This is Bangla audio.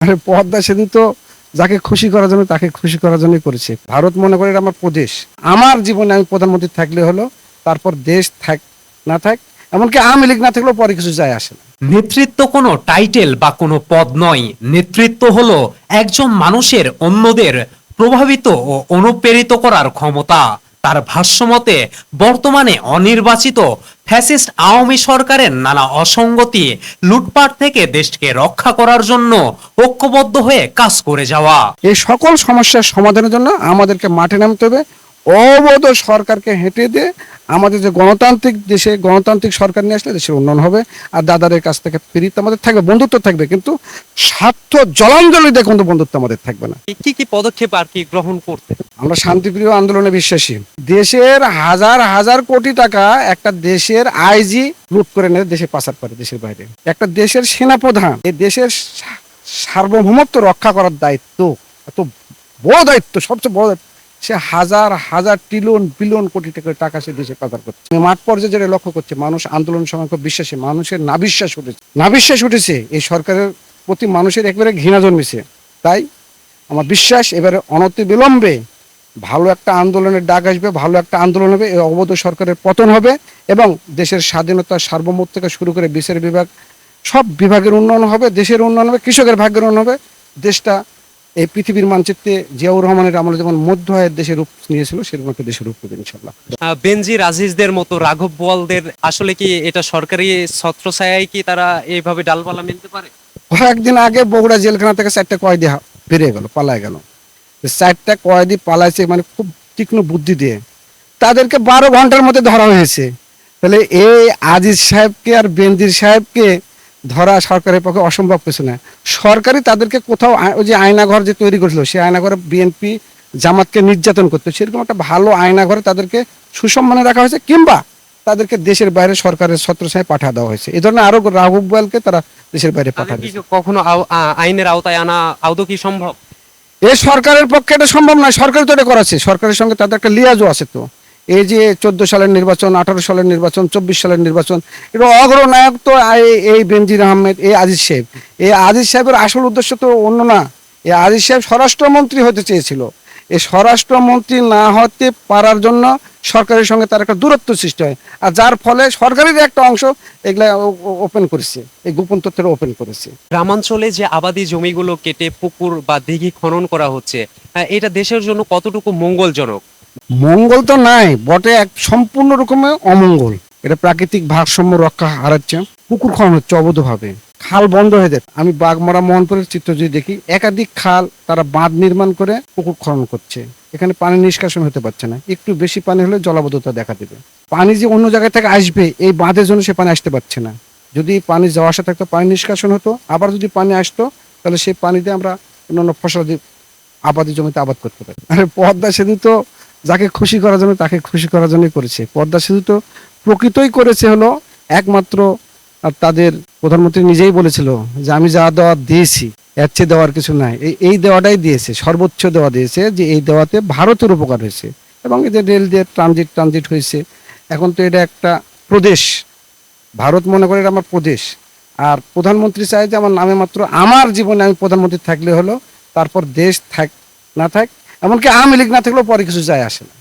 আরে পদ্মা সেতু তো যাকে খুশি করার জন্য, তাকে খুশি করার জন্যই করেছে। ভারত মনে করে আমার প্রদেশ। আমার জীবনে আমি প্রধানমন্ত্রী থাকলে হলো, তারপর দেশ থাক, না থাক, এমনকি আওয়ামী লীগ না থাকলেও পরে কিছু যায় আসে না। নেতৃত্ব কোনো টাইটেল বা কোনো পদ নয়। নেতৃত্ব হলো একজন মানুষের অন্যদের প্রভাবিত ও অনুপ্রেরিত করার ক্ষমতা। তার ভাষ্যমতে, বর্তমানে অনির্বাচিত ফ্যাসিস্ট আওয়ামী সরকারের নানা অসঙ্গতি লুটপাট থেকে দেশকে রক্ষা করার জন্য ঐক্যবদ্ধ হয়ে কাজ করে যাওয়া। এই সকল সমস্যার সমাধানের জন্য আমাদেরকে মাঠে নামতে হবে। অবৈধ সরকারকে হেঁটে দিয়ে আমাদের যে গণতান্ত্রিক দেশে গণতান্ত্রিক সরকার নিয়ে আসলে দেশের উন্নয়ন হবে আর দাদাদের কাছ থেকে ফিরিতে আমাদের থাকবে বন্ধুত্ব থাকবে কিন্তু স্বার্থ জলাঞ্জলি দিয়ে কিন্তু বন্ধুত্ব আমাদের থাকবে না। কি কি পদক্ষেপ আর কি গ্রহণ করতে? আমরা শান্তিপ্রিয় আন্দোলনে বিশ্বাসী। দেশের হাজার হাজার কোটি টাকা একটা দেশের আইজি লুট করে নেয় দেশে পাচার করে দেশের বাইরে। একটা দেশের সেনাপ্রধান এই দেশের সার্বভৌমত্ব রক্ষা করার দায়িত্ব এত বড় দায়িত্ব সবচেয়ে বড় দায়িত্ব। সে হাজার হাজার ট্রিলিয়ন বিলিয়ন কোটি টাকা টাকা সে দেশে পাচার করছে। মাঠ পর্যায়ে যেটা লক্ষ্য করছে, মানুষ আন্দোলন খুব বিশ্বাসী, মানুষের নাবিশ্বাস উঠেছে। নাবিশ্বাস উঠেছে, এই সরকারের প্রতি মানুষের একবারে ঘৃণা জন্মেছে। তাই আমার বিশ্বাস এবারে অনতি বিলম্বে ভালো একটা আন্দোলনের ডাক আসবে, ভালো একটা আন্দোলন হবে, এই অবৈধ সরকারের পতন হবে এবং দেশের স্বাধীনতা সার্বভৌমত্ব থেকে শুরু করে বিচার বিভাগ, সব বিভাগের উন্নয়ন হবে, দেশের উন্নয়ন হবে, কৃষকের ভাগ্যের উন্নয়ন হবে, দেশটা এই পৃথিবীর মানচিত্রে জিয়াউর রহমানের আমলে যেমন মধ্য আয়ের দেশে রূপ নিয়েছিল সেরকম একটা দেশের রূপ নেবে ইনশাল্লাহ আহ, বেনজির আজিজদের মতো রাঘব বোয়ালদের আসলে কি এটা সরকারি ছত্রছায়ায় কি তারা এইভাবে ডালপালা মিলতে পারে? কয়েকদিন আগে বগুড়া জেলখানা থেকে চারটা কয়েদি বেরিয়ে গেল পালায় গেল। চারটা কয়েদি পালাইছে মানে খুব তীক্ষ্ণ বুদ্ধি দিয়ে। তাদেরকে বারো ঘণ্টার মধ্যে ধরা হয়েছে। তাহলে এই আজিজ সাহেবকে আর বেনজির সাহেবকে ধরা সরকারের পক্ষে অসম্ভব কিছু না। সরকারি তাদেরকে কোথাও ওই যে আয়নাঘর যে তৈরি করেছিল সেই আয়নাঘরে বিএনপি জামাতকে নির্যাতন করতো সেরকম একটা ভালো আয়নাঘরে তাদেরকে সুসম্মানে রাখা হয়েছে কিংবা তাদেরকে দেশের বাইরে সরকারের ছত্রছায় পাঠা দেওয়া হয়েছে। এই ধরনের আরও রাঘব তারা দেশের বাইরে পাঠা দিয়েছে। কখনো আইনের আওতায় আনা আদৌ কি সম্ভব? এ সরকারের পক্ষে এটা সম্ভব নয় সরকার তো এটা করাচ্ছে। সরকারের সঙ্গে তাদের একটা লিয়াজও আছে তো। এই যে চোদ্দ সালের নির্বাচন, আঠারো সালের নির্বাচন, চব্বিশ সালের নির্বাচন এটা অগ্রনায়ক তো এই- বেনজির আহমেদ, এই আজিজ সাহেব। এই আজিজ সাহেবের আসল উদ্দেশ্য তো অন্য না। এই আজিজ সাহেব স্বরাষ্ট্রমন্ত্রী হতে চেয়েছিল। এই স্বরাষ্ট্রমন্ত্রী না হতে পারার জন্য সরকারের সঙ্গে তার একটা দূরত্ব সৃষ্টি হয়। আর যার ফলে সরকারের একটা অংশ এগুলা ওপেন করেছে। এই গোপন তথ্যটা ওপেন করেছে। গ্রামাঞ্চলে যে আবাদি জমিগুলো কেটে পুকুর বা দিঘি খনন করা হচ্ছে এটা দেশের জন্য কতটুকু মঙ্গলজনক? মঙ্গল তো নাই, বটে এক সম্পূর্ণ রকমের অমঙ্গল। এটা প্রাকৃতিক ভারসাম্য রক্ষা হারাচ্ছে, পুকুর খনন হচ্ছে অবৈধভাবে। খাল বন্ধ হয়ে যায়। আমি বাগমারা মোহনপুরের চিত্র যদি দেখি, একাধিক খাল তারা বাঁধ নির্মাণ করে পুকুর খনন করছে। এখানে পানি নিষ্কাশন হতে পারছে না। একটু বেশি পানি হলে জলাবদ্ধতা দেখা দেবে। পানি যে অন্য জায়গা থেকে আসবে, এই বাঁধের জন্য সে পানি আসতে পারছে না। যদি পানি যাওয়া আসা থাকতো, পানি নিষ্কাশন হতো, আবার যদি পানি আসতো, তাহলে সেই পানিতে আমরা অন্যান্য ফসল আবাদি জমিতে আবাদ করতে পারি আরে পদ্মা সেতু তো যাকে খুশি করার জন্য, তাকে খুশি করার জন্যই করেছে। পদ্মা সেতু তো প্রকৃতই করেছে হলো একমাত্র তাদের প্রধানমন্ত্রী নিজেই বলেছিল যে, আমি যা দেওয়া দিয়েছি, এর চেয়ে দেওয়ার কিছু নাই। এই দেওয়াটাই দিয়েছে, সর্বোচ্চ দেওয়া দিয়েছে যে, এই দেওয়াতে ভারতের উপকার হয়েছে। এবং যে রেল দিয়ে ট্রানজিট ট্রানজিট হয়েছে, এখন তো এটা একটা প্রদেশ। ভারত মনে করে এটা আমার প্রদেশ। আর প্রধানমন্ত্রী চায় যে, আমার নামে মাত্র আমার জীবনে আমি প্রধানমন্ত্রী থাকলে হলো, তারপর দেশ থাক, না থাক এমনকি আওয়ামী লীগ না থাকলেও পরে কিছু যায় আসে না।